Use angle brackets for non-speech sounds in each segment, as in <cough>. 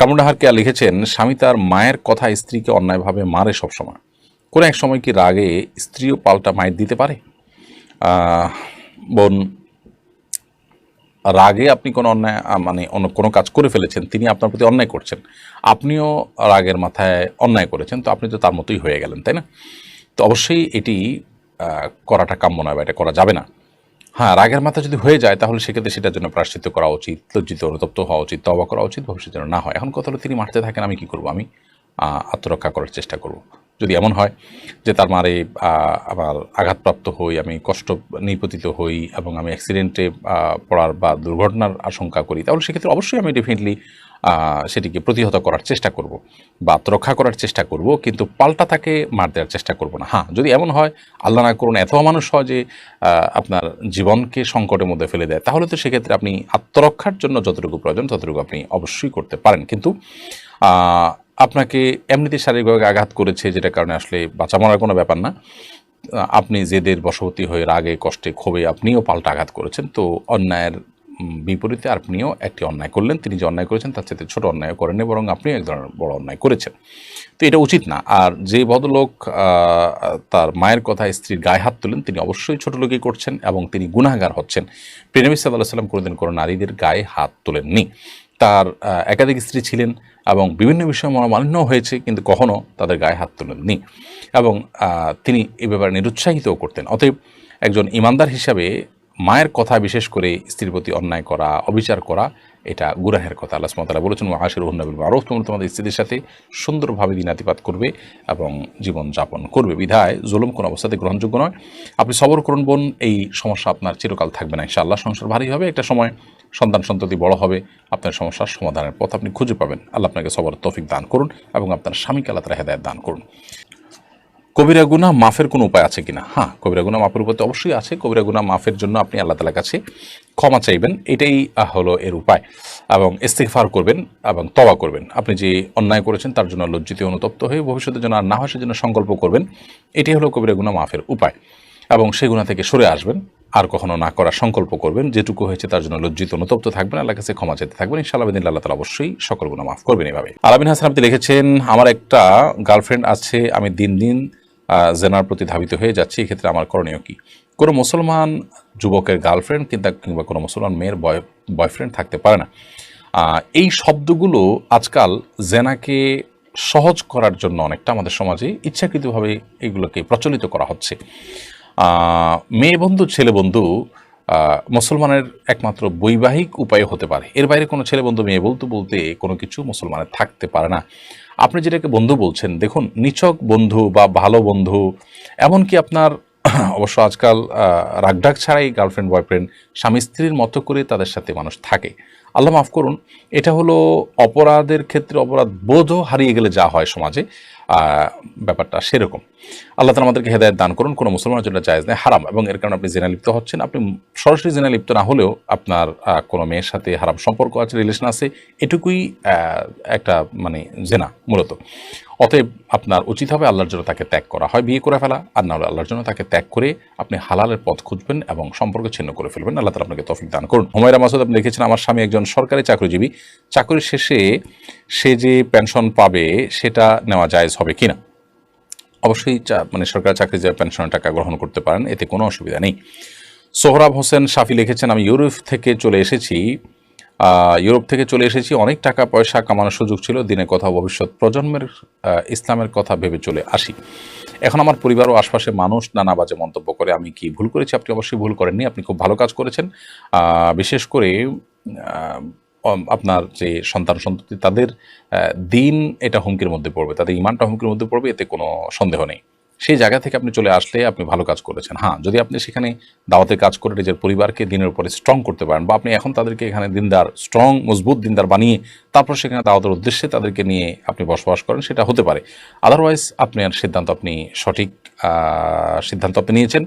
কামরুডাহারকে লিখেছেন, স্বামী তার মায়ের কথা স্ত্রীকে অন্যায়ভাবে মারে সবসময়। কোনো এক সময় কি রাগে স্ত্রীও পাল্টা মায়ের দিতে পারে? বোন, রাগে আপনি কোনো অন্যায় মানে অন্য কোনো কাজ করে ফেলেছেন, তিনি আপনার প্রতি অন্যায় করছেন। আপনিও রাগের মাথায় অন্যায় করেছেন, তো আপনি তো তার মতোই হয়ে গেলেন, তাই না? তো অবশ্যই এটি করাটা কাম্য নয় বা এটা করা যাবে না। হ্যাঁ রাগের মাথা যদি হয়ে যায়, তাহলে সেক্ষেত্রে সেটার জন্য প্রাশ্চিত্য করা উচিত, লজ্জিত, অনুতপ্ত হওয়া উচিত তবা করা উচিত, ভবিষ্যতে যেন না হয়। এখন কথা হলো, তিনি মারতে থাকেন, আমি কি করব? আমি আত্মরক্ষা করার চেষ্টা করব। যদি এমন হয় যে তার মারে আমার আঘাতপ্রাপ্ত হই, আমি কষ্ট নিপতিত হই এবং আমি অ্যাক্সিডেন্টে পড়ার বা দুর্ঘটনার আশঙ্কা করি, তাহলে সেক্ষেত্রে অবশ্যই আমি ডেফিনেটলি সেটিকে প্রতিহত করার চেষ্টা করব বা আত্মরক্ষা করার চেষ্টা করব, কিন্তু পাল্টা তাকে মার দেওয়ার চেষ্টা করব না। হ্যাঁ যদি এমন হয়, আল্লাহ না করুন, এত মানুষ হয় যে আপনার জীবনকে সংকটের মধ্যে ফেলে দেয়, তাহলে তো সেক্ষেত্রে আপনি আত্মরক্ষার জন্য যতটুকু প্রয়োজন, ততটুকু আপনি অবশ্যই করতে পারেন। কিন্তু আপনাকে এমনিতে শারীরিকভাবে আঘাত করেছে, যেটা কারণে আসলে বাঁচা মরার কোনো ব্যাপার না। আপনি জেদের বশবর্তী হয়ে রাগে, কষ্টে ক্ষোভে আপনিও পাল্টা আঘাত করেছেন, তো অন্যায়ের বিপরীতে আপনিও একটি অন্যায় করলেন, তিনি যে অন্যায় করেছেন তার চেয়ে ছোট অন্যায় করেননি, বরং আপনিও এক ধরনের বড় অন্যায় করেছেন। তো এটা উচিত না। আর যে ভদ্রলোক তার মায়ের কথা স্ত্রীর গায়ে হাত তুলেন, তিনি অবশ্যই ছোট লোকই করছেন এবং তিনি গুনাহগার হচ্ছেন। প্রেনবী সাল্লাহ সাল্লাম কোনোদিন কোনো নারীদের গায়ে হাত তোলেননি। তার একাধিক স্ত্রী ছিলেন এবং বিভিন্ন বিষয়ে মনোমালিন্য হয়েছে, কিন্তু কখনও তাদের গায়ে হাত তোলেননি এবং তিনি এ ব্যাপারে নিরুৎসাহিতও করতেন। অতএব একজন ইমানদার হিসাবে মায়ের কথা বিশেষ করে স্ত্রীর প্রতি অন্যায় করা, অবিচার করা, এটা গুরাহের কথা আল্লাহ সুমতালা বলেছেন আশের উন্নবিল মারুফ তোমরা তোমাদের স্ত্রীদের সাথে সুন্দরভাবে দিনাতিপাত করবে এবং জীবন যাপন করবে। বিধায় জুলুম কোনো অবস্থাতে গ্রহণযোগ্য নয়। আপনি সবর করুন বোন, এই সমস্যা আপনার চিরকাল থাকবে না, ইনশাআল্লাহ। সংসার ভারী হবে, একটা সময় সন্তান সন্ততি বড় হবে, আপনার সমস্যার সমাধানের পথ আপনি খুঁজে পাবেন। আল্লাহ আপনাকে সবর তৌফিক দান করুন এবং আপনার স্বামীকে আল্লাহ হেদায়ত দান করুন। কবিরা গুনা মাফের কোনো উপায় আছে কিনা? হ্যাঁ কবিরা গুনা মাফের উপায় তো অবশ্যই আছে। কবিরা গুনা মাফের জন্য আপনি আল্লাহ তালার কাছে ক্ষমা চাইবেন। এটাই হলো এর উপায়। এবং ইস্তেকফার করবেন এবং তবা করবেন। আপনি যে অন্যায় করেছেন, তার জন্য লজ্জিত, অনুতপ্ত হয়ে ভবিষ্যতে যেন আর না হয়, সেজন্য সংকল্প করবেন। এটাই হলো কবিরা গুনা মাফের উপায়। এবং সেই গুণা থেকে সরে আসবেন। আর কখনো না করার সংকল্প করবেন। যেটুকু হয়েছে, তার জন্য লজ্জিত, অনুতপ্ত থাকবেন। আল্লাহ কাছে ক্ষমা চাইতে থাকবেন। ইনশাআল্লাহ দিন আল্লাহ তালা অবশ্যই সকল গুণা মাফ করবেন এভাবে। আলামিন হাসান, আপনি লিখেছেন, আমার একটা গার্লফ্রেন্ড আছে, আমি দিন দিন জেনার প্রতি ধাবিত হয়ে যাচ্ছি এক্ষেত্রে আমার করণীয় কি? কোনো মুসলমান যুবকের গার্লফ্রেন্ড কিংবা কিংবা কোনো মুসলমান মেয়ের বয় বয়ফ্রেন্ড থাকতে পারে না। এই শব্দগুলো আজকাল জেনাকে সহজ করার জন্য অনেকটা আমাদের সমাজে ইচ্ছাকৃতভাবে এগুলোকে প্রচলিত করা হচ্ছে। মেয়ে বন্ধু, ছেলে বন্ধু মুসলমানের একমাত্র বৈবাহিক উপায় হতে পারে। এর বাইরে কোনো ছেলে বন্ধু, মেয়ে বলতে বলতে কোনো কিছু মুসলমানের থাকতে পারে না। আপনি যেটাকে বন্ধু বলছেন, দেখুন, নিছক বন্ধু বা ভালো বন্ধু, এমনকি আপনার <clears throat> অবশ্য আজকাল রাগডাক ছাড়াই গার্লফ্রেন্ড বয়ফ্রেন্ড স্বামী স্ত্রীর মতো করে তাদের সাথে মানুষ থাকে। আল্লাহ মাফ করুন, এটা হলো অপরাধের ক্ষেত্রে অপরাধ বোধও হারিয়ে গেলে যা হয় সমাজে ব্যাপারটা সেরকম। আল্লাহ তালা আমাদেরকে হেদায়ত দান করুন, কোনো মুসলমানের জন্য জায়েজ নেই হারাম। এবং এর কারণে আপনি জেনা লিপ্ত হচ্ছেন, আপনি সরাসরি জেনা লিপ্ত না হলেও আপনার কোনো মেয়ের সাথে হারাম সম্পর্ক আছে রিলেশন আছে, এটুকুই একটা মানে জেনা মূলত। অতএব আপনার উচিত হবে আল্লাহর জন্য তাকে ত্যাগ করা হয়, বিয়ে করে ফেলা, আর না হলে আল্লাহর জন্য তাকে ত্যাগ করে আপনি হালালের পথ খুঁজবেন এবং সম্পর্ক ছিন্ন করে ফেলবেন। আল্লাহ তালা আপনাকে তফিক দান করুন। হুমায়রা মাসুদ, আপনি লিখেছেন, আমার স্বামী একজন সরকারি চাকরিজীবী, চাকরির শেষে সে যে পেনশন পাবে সেটা নেওয়া জায়েজ হবে কিনা? অবশ্যই মানে সরকারি চাকরি যে পেনশনের টাকা গ্রহণ করতে পারেন, এতে কোনো অসুবিধা নেই। সোহরাব হোসেন সাফি লিখেছেন, আমি ইউরোপ থেকে চলে এসেছি ইউরোপ থেকে চলে এসেছি, অনেক টাকা পয়সা কামানোর সুযোগ ছিল দিনে কথা ভবিষ্যৎ প্রজন্মের ইসলামের কথা ভেবে চলে আসি। এখন আমার পরিবার ও আশপাশে মানুষ নানা বাজে মন্তব্য করে, আমি কি ভুল করেছি? আপনি অবশ্যই ভুল করেননি, আপনি খুব ভালো কাজ করেছেন। বিশেষ করে আপনার যে সন্তান সন্ততি, তাদের দিন এটা হুমকির মধ্যে পড়বে, তাদের ইমানটা হুমকির মধ্যে পড়বে, এতে কোনো সন্দেহ নেই। সেই জায়গা থেকে আপনি চলে আসলে আপনি ভালো কাজ করেছেন। হ্যাঁ যদি আপনি সেখানে দাওয়াতে কাজ করে নিজের পরিবারকে দিনের উপরে স্ট্রং করতে পারেন বা আপনি এখন তাদেরকে এখানে দিনদার স্ট্রং মজবুত দিনদার বানিয়ে তারপর সেখানে দাওয়াতের উদ্দেশ্যে তাদেরকে নিয়ে আপনি বসবাস করেন, সেটা হতে পারে। আদারওয়াইজ আপনার সিদ্ধান্ত আপনি সঠিক সিদ্ধান্ত আপনি নিয়েছেন।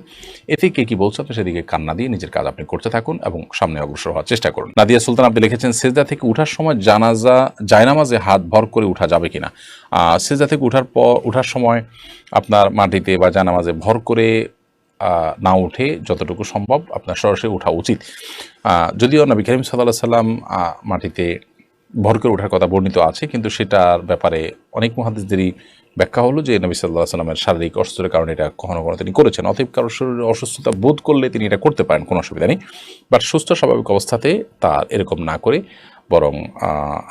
এতে কে কি বলছে? আপনি সেদিকে কান্না দিয়ে নিজের কাজ আপনি করতে থাকুন এবং সামনে অগ্রসর হওয়ার চেষ্টা করুন। নাদিয়া সুলতান, আপনি লিখেছেন, সেজদা থেকে উঠার সময় জানাজা, জায়নামাজে হাত ভর করে উঠা যাবে কিনা? সেজদা থেকে উঠার পর, উঠার সময় আপনার মাটিতে বা জানামাজে ভর করে না উঠে যতটুকু সম্ভব আপনার সরাসরি ওঠা উচিত। যদিও নবী করিম সাল্লাহ সাল্লাম মাটিতে ভর করে ওঠার কথা বর্ণিত আছে, কিন্তু সেটার ব্যাপারে অনেক মহাদিসদেরই ব্যাখ্যা হলো যে নবী সাল্লাহ সাল্লামের শারীরিক অসুস্থতার কারণে এটা কখনো কখনো তিনি করেছেন। অতএব কারও শরীরে অসুস্থতা বোধ করলে তিনি এটা করতে পারেন, কোনো অসুবিধা নেই। বাট সুস্থ স্বাভাবিক অবস্থাতে তার এরকম না করে, বরং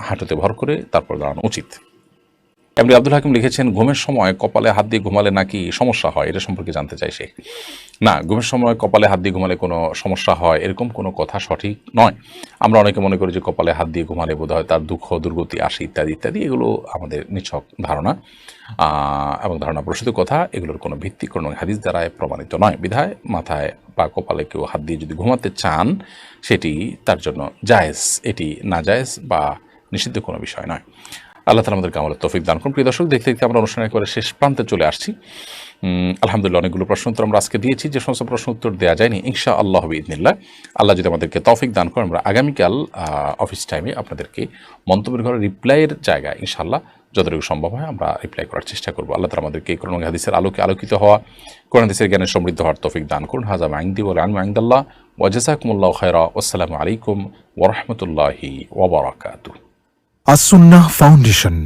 হাঁটুতে ভর করে তারপর দাঁড়ানো উচিত। এমনি আব্দুল হাকিম লিখেছেন, ঘুমের সময় কপালে হাত দিয়ে ঘুমালে নাকি সমস্যা হয়? এটা সম্পর্কে জানতে চাই সে। না, ঘুমের সময় কপালে হাত দিয়ে ঘুমালে কোনো সমস্যা হয়, এরকম কোনো কথা সঠিক নয়। আমরা অনেকে মনে করি যে কপালে হাত দিয়ে ঘুমালে বোধ হয় তার দুঃখ, দুর্গতি, আসে ইত্যাদি ইত্যাদি, এগুলো আমাদের নিছক ধারণা। এবং ধারণা প্রসূত কথা, এগুলোর কোনো ভিত্তি, কোনো হাদিস দ্বারায় প্রমাণিত নয়। বিধায় মাথায় বা কপালে কেউ হাত দিয়ে যদি ঘুমাতে চান, সেটি তার জন্য জায়েজ, এটি না জায়েজ বা নিষিদ্ধ কোনো বিষয় নয়। আল্লাহ তালা আমাদেরকে আমাদের তৌফিক দান করুন। প্রিয় দর্শক, দেখতে দেখতে আমরা অনুষ্ঠানের একেবারে শেষ প্রান্তে চলে আসছি। আলহামদুলিল্লাহ অনেকগুলো প্রশ্ন উত্তর আমরা আজকে দিয়েছি। যে সমস্ত প্রশ্ন উত্তর দেওয়া যায়নি ইনশা আল্লাহ ইদনিল্লাহ আল্লাহ যদি আমাদেরকে তৌফিক দান করেন, আমরা আগামীকাল অফিস টাইমে আপনাদেরকে মন্তব্যের ঘরে রিপ্লাইয়ের জায়গায় ইনশাআল্লাহ যতটুকু সম্ভব হয় আমরা রিপ্লাই করার চেষ্টা করব। আল্লাহ তালা আমাদেরকে কোরআন হাদিসের আলোকে আলোকিত হওয়া, কোরআন হাদিসের জ্ঞানের সমৃদ্ধ হওয়ার তৌফিক দান করুন। হাজা মাইন্দি বলে আনু আইন্দাল্লাহ ওয়াজাকুমুল্লাহ খায়রা। আসসালামু আলাইকুম ওরহমতুল্লাহি ওবরাকাতু አሱና ፋውንዴሽን